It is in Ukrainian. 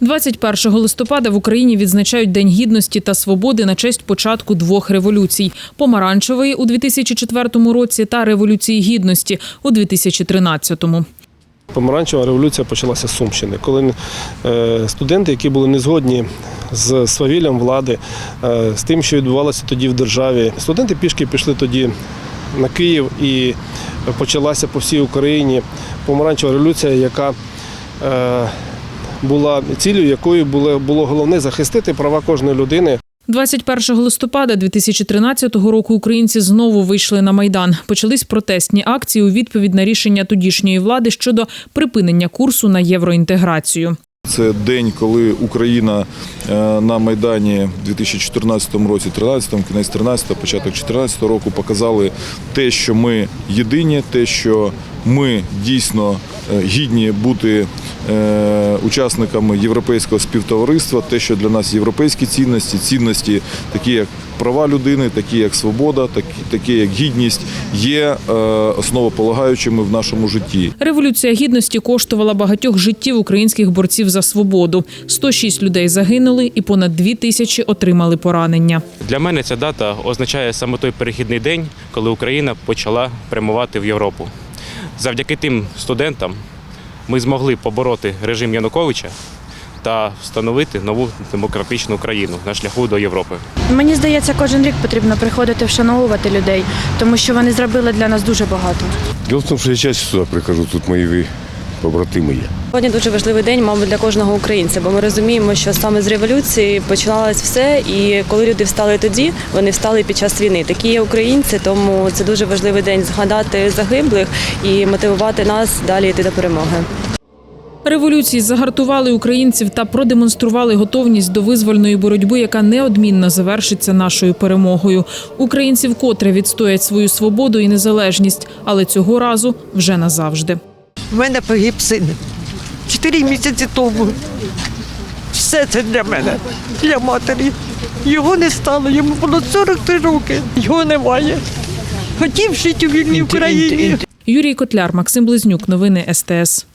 21 листопада в Україні відзначають День гідності та свободи на честь початку двох революцій: помаранчевої у 2004 році та революції гідності у 2013-му. Помаранчева революція почалася з Сумщини, коли е, студенти, які були не згодні з свавіллям влади, е, з тим, що відбувалося тоді в державі, студенти пішки пішли тоді на Київ і почалася по всій Україні помаранчева революція, яка е, була цілею, якою було, було головне захистити права кожної людини. 21 листопада 2013 року українці знову вийшли на майдан. Почались протестні акції у відповідь на рішення тодішньої влади щодо припинення курсу на євроінтеграцію. Це день, коли Україна е, на Майдані в 2014 році, 13 кінець 13 початок 14 року показали те, що ми єдині, те, що ми дійсно е, гідні бути е, учасниками європейського співтовариства, те, що для нас європейські цінності, цінності такі як права людини, такі як свобода, такі, такі як гідність, є е, основополагаючими в нашому житті. Революція гідності коштувала багатьох життів українських борців за свободу. 106 людей загинули і понад 2 тисячі отримали поранення. Для мене ця дата означає саме той перехідний день, коли Україна почала прямувати в Європу. Завдяки тим студентам ми змогли побороти режим Януковича та встановити нову демократичну країну на шляху до Європи. Мені здається, кожен рік потрібно приходити вшановувати людей, тому що вони зробили для нас дуже багато. Дело в тому, що я часто сюди прихожу, тут мої побратими є. Сьогодні дуже важливий день, мабуть, для кожного українця, бо ми розуміємо, що саме з революції починалось все, і коли люди встали тоді, вони встали під час війни. Такі є українці, тому це дуже важливий день згадати загиблих і мотивувати нас далі йти до перемоги. Революції загартували українців та продемонстрували готовність до визвольної боротьби, яка неодмінно завершиться нашою перемогою. Українці вкотре відстоять свою свободу і незалежність, але цього разу вже назавжди. У мене погиб син. Чотири місяці тому. Все це для мене, для матері. Його не стало, йому було 43 роки. Його немає. Хотів жити у вільній Україні. Юрій Котляр, Максим Близнюк. Новини СТС.